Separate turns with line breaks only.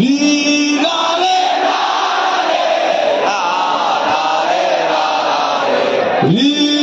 이라레 아, 라레. 라라레 라레.